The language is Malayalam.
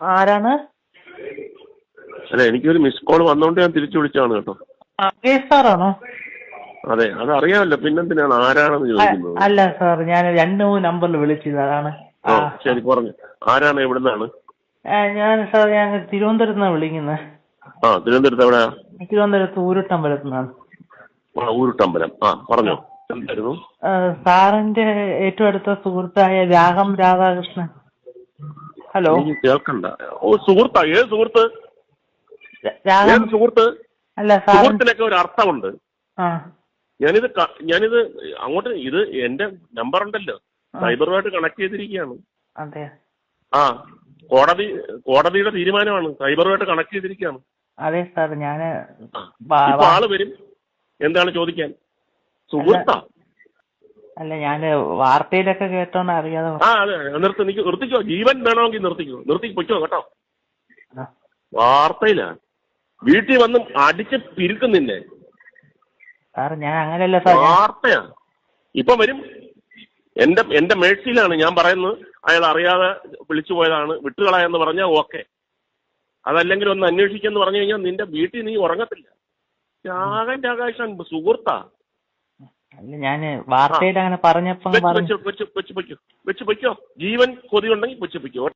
ആരാണ്? അല്ല എനിക്കൊരു മിസ് കോൾ വന്നോണ്ട് ഞാൻ തിരിച്ചു വിളിച്ചാണ് കേട്ടോ. സാറാണോ അതെ അത് അറിയാമല്ലോ പിന്നെന്തിനാണ് ആരാണെന്ന് ചോദിക്കുന്നത്. അല്ല സാർ ഞാൻ രണ്ട് മൂന്ന് നമ്പറിൽ വിളിച്ചത് അതാണ്. ഓ ശരി പറഞ്ഞു. ആരാണ് എവിടുന്നാണ്? ആ, ഞാൻ സാർ ഞാൻ തിരുവനന്തപുരത്ത് നിന്നാണ് വിളിക്കുന്നത് ആ തിരുവനന്തപുരത്ത് എവിടെയാ തിരുവനന്തപുരത്ത് ഊരുട്ടമ്പലത്ത് നിന്നാണ് ആ ഊരുട്ടമ്പലം. ആ പറഞ്ഞോ എന്തായിരുന്നു? ആ, സാറിന്റെ ഏറ്റവും അടുത്ത സുഹൃത്തായ രാഗം രാധാകൃഷ്ണൻ. ഹലോ. കേൾക്കണ്ട. ഓ സുഹൃത്താ ഏത് സുഹൃത്ത്? ഏത് സുഹൃത്ത്? അല്ല സുഹൃത്തിനൊക്കെ ഒരു അർത്ഥമുണ്ട്. ഞാനിത് ഞാനിത് അങ്ങോട്ട് ഇത് എന്റെ നമ്പർ ഉണ്ടല്ലോ. സൈബറുമായിട്ട് കണക്ട് ചെയ്തിരിക്കുകയാണ്. അതെ ആ കോടതി കോടതിയുടെ തീരുമാനമാണ്. സൈബറുമായിട്ട് കണക്ട് ചെയ്തിരിക്കുകയാണ്. അതെ സാർ ഞാൻ. ആൾ വരും. എന്താണ് ചോദിക്കാൻ? സുഹൃത്താ? അല്ല ഞാൻ വാർത്തയിലൊക്കെ കേട്ടോണ്ട് അറിയാതെ ആ അതെ നിർത്തി നിക്ക് നിർത്തിക്കോ. ജീവൻ വേണമെങ്കിൽ നിർത്തിക്കോ. നിർത്തി പൊയ്ക്കോ കേട്ടോ. വാർത്തയിലാ. വീട്ടിൽ വന്ന് അടിച്ച് പിരിക്കുന്നില്ലേ? നിന്നെ സാർ ഞാൻ അങ്ങനെയല്ല സാർ വാർത്തയാ. ഇപ്പൊ വരും. എന്റെ എന്റെ മേഴ്സിയിലാണ് ഞാൻ പറയുന്നത്. അയാൾ അറിയാതെ വിളിച്ചു പോയതാണ്. വിട്ടുകളയെന്ന് പറഞ്ഞാൽ ഓക്കെ. അതല്ലെങ്കിൽ ഒന്ന് അന്വേഷിക്കെന്ന് പറഞ്ഞു കഴിഞ്ഞാൽ നിന്റെ വീട്ടിൽ നീ ഉറങ്ങത്തില്ല. രാഗൻ ആകാശം സുഹൃത്താ. അല്ല ഞാൻ വാർത്തയിൽ അങ്ങനെ പറഞ്ഞപ്പോ വെച്ച് വെച്ച് വെച്ച് വെച്ച് വെച്ച് ജീവൻ കൊതിയുണ്ടെങ്കിൽ വെച്ച് പൊയ്ക്കോ.